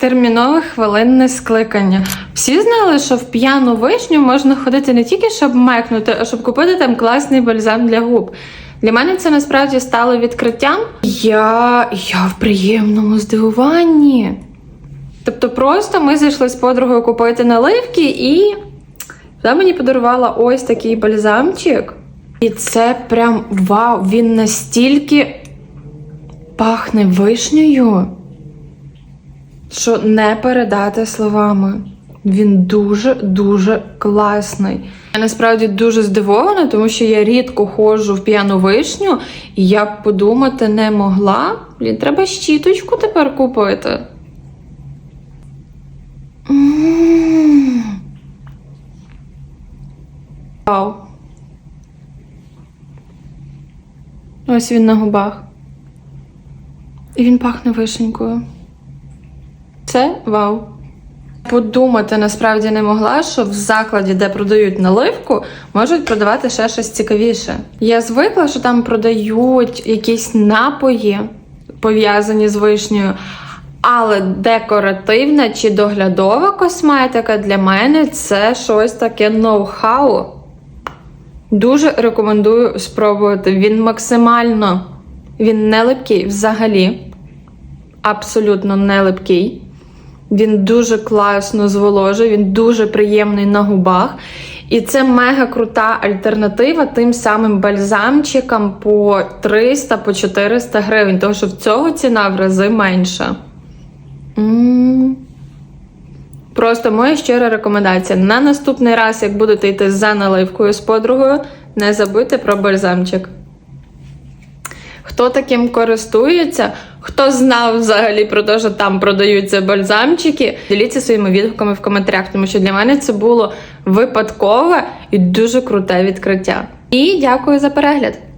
термінове хвилинне скликання. Всі знали, що в п'яну вишню можна ходити не тільки щоб мекнути, а щоб купити там класний бальзам для губ. Для мене це насправді стало відкриттям. Я, я в приємному здивуванні. Тобто, просто ми зайшли з подругою купити наливки, і вона мені подарувала ось такий бальзамчик. І це прям вау! Він настільки пахне вишнею, що не передати словами. Він дуже-дуже класний. Я насправді дуже здивована, тому що я рідко ходжу в п'яну вишню, і я б подумати не могла. Блін, треба щіточку тепер купити. Вау. Ось він на губах. І він пахне вишенькою. Це вау. Подумати насправді не могла, що в закладі, де продають наливку, можуть продавати ще щось цікавіше. Я звикла, що там продають якісь напої, пов'язані з вишнею, але декоративна чи доглядова косметика для мене це щось таке ноу-хау. Дуже рекомендую спробувати. Він максимально він не липкий взагалі. Абсолютно не липкий. Він дуже класно зволожує, він дуже приємний на губах. І це мега крута альтернатива тим самим бальзамчикам по 300 по 400 гривень, тому що в цього ціна в рази менша. Просто моя щира рекомендація. На наступний раз, як будете йти за наливкою з подругою, не забудьте про бальзамчик. Хто таким користується, хто знав взагалі про те, що там продаються бальзамчики, діліться своїми відгуками в коментарях, тому що для мене це було випадкове і дуже круте відкриття. І дякую за перегляд!